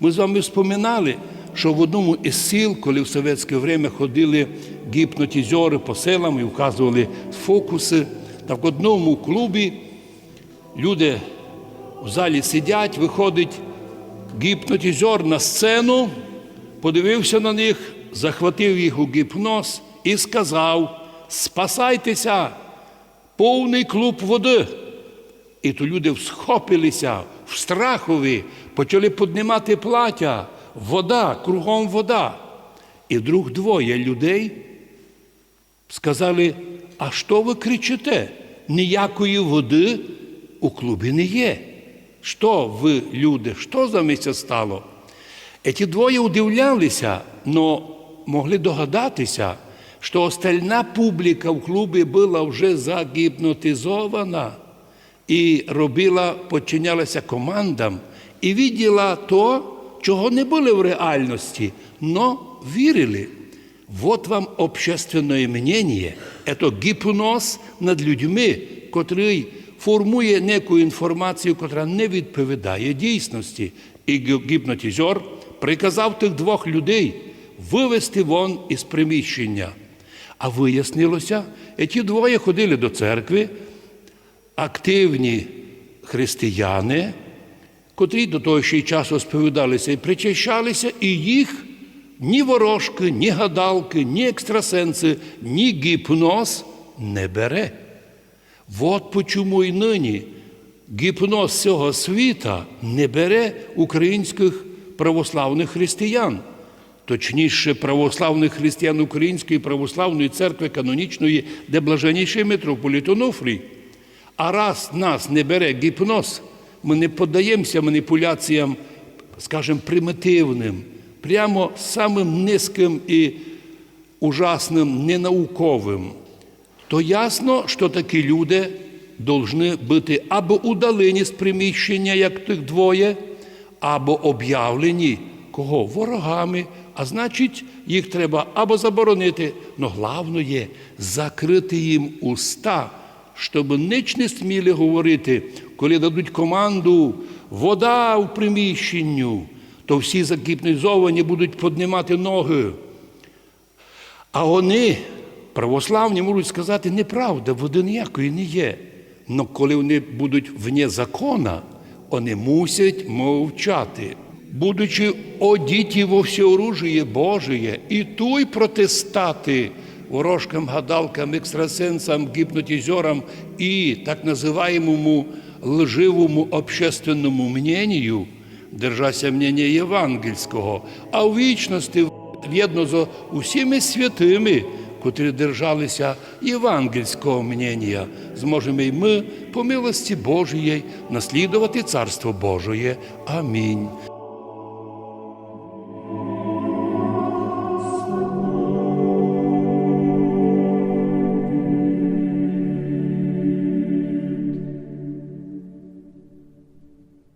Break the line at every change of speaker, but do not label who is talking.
Ми з вами вспоминали, що в одному із сіл, коли в совєтське время ходили гіпнотизери по селам і вказували фокуси, так в одному клубі люди в залі сидять, виходить гіпнотизер на сцену, подивився на них, захватив їх у гіпноз і сказав: Спасайтеся, повний клуб води. І то люди всхопилися в страхові, почали піднімати плаття, вода, кругом вода. І вдруг двоє людей сказали: а що ви кричите? Ніякої води у клубі не є. Що ви, люди, що за місце стало? Ті двоє удивлялися, але могли догадатися, що остальна публіка в клубі була вже загіпнотизована і робила, подчинялася командам і виділа то, чого не було в реальності, но вірили. Вот вам общественное мнение, это гіпноз над людьми, котрий формує неку інформацію, котра не відповідає дійсності. І гіпнотизер приказав тих двох людей вивести вон із приміщення. А вияснилося, ті двоє ходили до церкви, активні християни, котрі до того ще й часу сповідалися і причащалися, і їх ні ворожки, ні гадалки, ні екстрасенси, ні гіпноз не бере. От почому і нині гіпноз цього світа не бере українських православних християн, точніше, православних християн Української православної церкви канонічної, де блаженніший митрополіт Онуфрій. А раз нас не бере гіпноз, ми не поддаємося маніпуляціям, скажімо, примітивним, прямо самим низьким і ужасним, ненауковим, то ясно, що такі люди повинні бути або удалені з приміщення, як тих двоє, або об'явлені кого? Ворогами. А значить, їх треба або заборонити, але головне закрити їм уста, щоб ніч не сміли говорити, коли дадуть команду вода в приміщенню, то всі загіпнізовані будуть піднімати ноги. А вони, православні, можуть сказати, неправда, води ніякої не є. Але коли вони будуть вне закона, вони мусять мовчати. Будучи одіті во всеоружие Божие, і туй протистати ворожкам, гадалкам, екстрасенсам, гіпнотизерам і так називаємому лживому общественному мнению, держася мнення євангельського, а в вічності в'єдно з усіми святими, котрі держалися євангельського мнення, зможемо й ми, по милості Божої, наслідувати Царство Божоє. Амінь.